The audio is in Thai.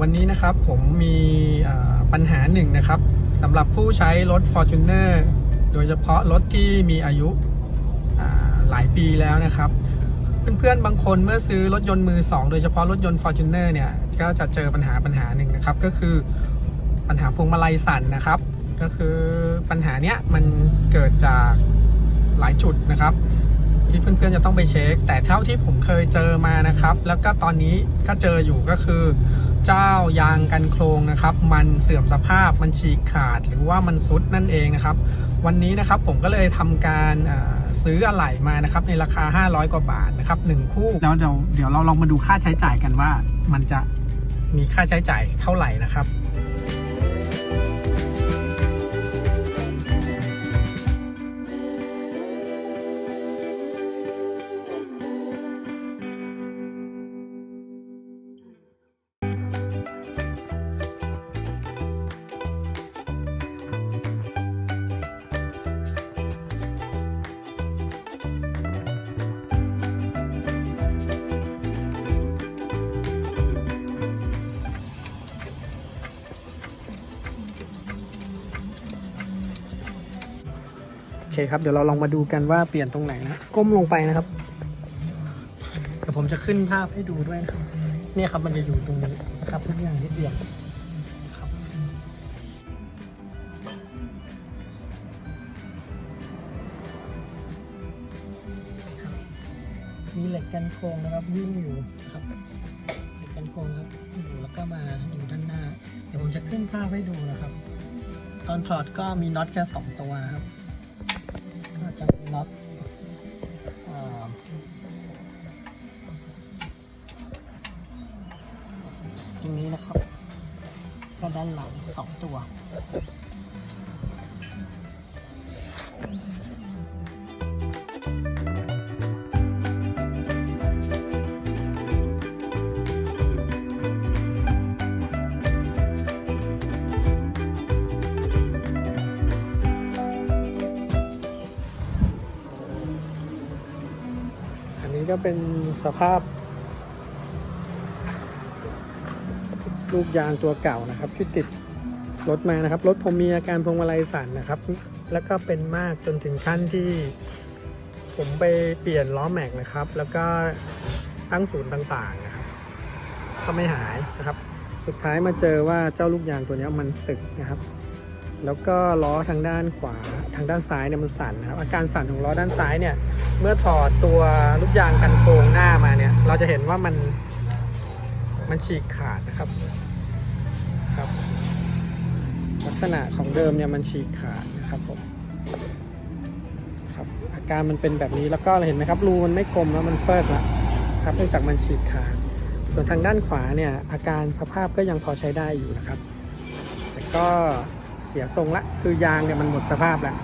วันนี้นะครับผมมีปัญหาหนึ่งนะครับสำหรับผู้ใช้รถ Fortuner โดยเฉพาะรถที่มีอายุหลายปีแล้วนะครับ เพื่อนๆบางคนเมื่อซื้อรถยนต์มือ 2 โดยเฉพาะรถยนต์ Fortuner เนี่ยก็จะเจอปัญหาปัญหาหนึ่งนะครับก็คือปัญหาพวงมาลัยสั่นนะครับ ก็คือปัญหาเนี้ยมันเกิดจากหลายจุดนะครับ ที่เพื่อนๆจะต้องไปเช็ค แต่เท่าที่ผมเคยเจอมานะครับ แล้วก็ตอนนี้ก็เจออยู่ก็คือ เจ้ายางกันโครงนะครับ มันเสื่อมสภาพมันฉีกขาดหรือว่ามันซุดนั่นเองนะครับ วันนี้นะครับผมก็เลยทำการซื้ออะไหล่มานะครับ ในราคา 500 กว่าบาทนะครับหนึ่งคู่แล้วเดี๋ยวเดี๋ยวเราลองมาดูค่าใช้จ่ายกันว่า มันจะมีค่าใช้จ่ายเท่าไหร่นะครับ คครับ เดี๋ยวเราลองมาดูกันว่าเปลี่ยนตรงไหนนะ ก้มลงไปนะครับ เดี๋ยวผมจะขึ้นภาพให้ดูด้วยนะครับ เนี่ยครับมันจะอยู่ตรงนี้นะครับทุกอย่างที่เปลี่ยนครับมีเหล็กกันโครงนะครับยื่นอยู่ครับเหล็กกันโครงครับอยู่แล้วก็มาอยู่ด้านหน้า เดี๋ยวผมจะขึ้นภาพให้ดูนะครับ ตอนถอดก็มีน็อตแค่สองตัวนะครับ ตรงนี้นะครับก็ด้านหลังสองตัวอันนี้ก็เป็นสภาพ ลูกยางตัวเก่านะครับ ที่ติดรถมานะครับ รถผมมีอาการพวงมาลัยสั่นนะครับ แล้วก็เป็นมากจนถึงขั้นที่ผมไปเปลี่ยนล้อแม็กนะครับ แล้วก็ตั้งศูนย์ต่างๆนะครับ ก็ไม่หายนะครับ สุดท้ายมาเจอว่าเจ้าลูกยางตัวนี้มันสึกนะครับ แล้วก็ล้อทางด้านขวาทางด้านซ้ายเนี่ยมันสั่นนะครับ อาการสั่นของล้อด้านซ้ายเนี่ย เมื่อถอดตัวลูกยางกันโครงหน้ามาเนี่ย เราจะเห็นว่ามัน มันฉีกขาดนะครับครับ ลักษณะของเดิมเนี่ยมันฉีกขาดนะครับผมครับอาการมันเป็นแบบนี้แล้วก็เห็นไหมครับรูมันไม่กลมแล้วมันเปิดละครับเนื่องจากมันฉีกขาด ส่วนทางด้านขวาเนี่ยอาการสภาพก็ยังพอใช้ได้อยู่นะครับ แต่ก็เสียทรงละคือยางเนี่ยมันหมดสภาพแล้ว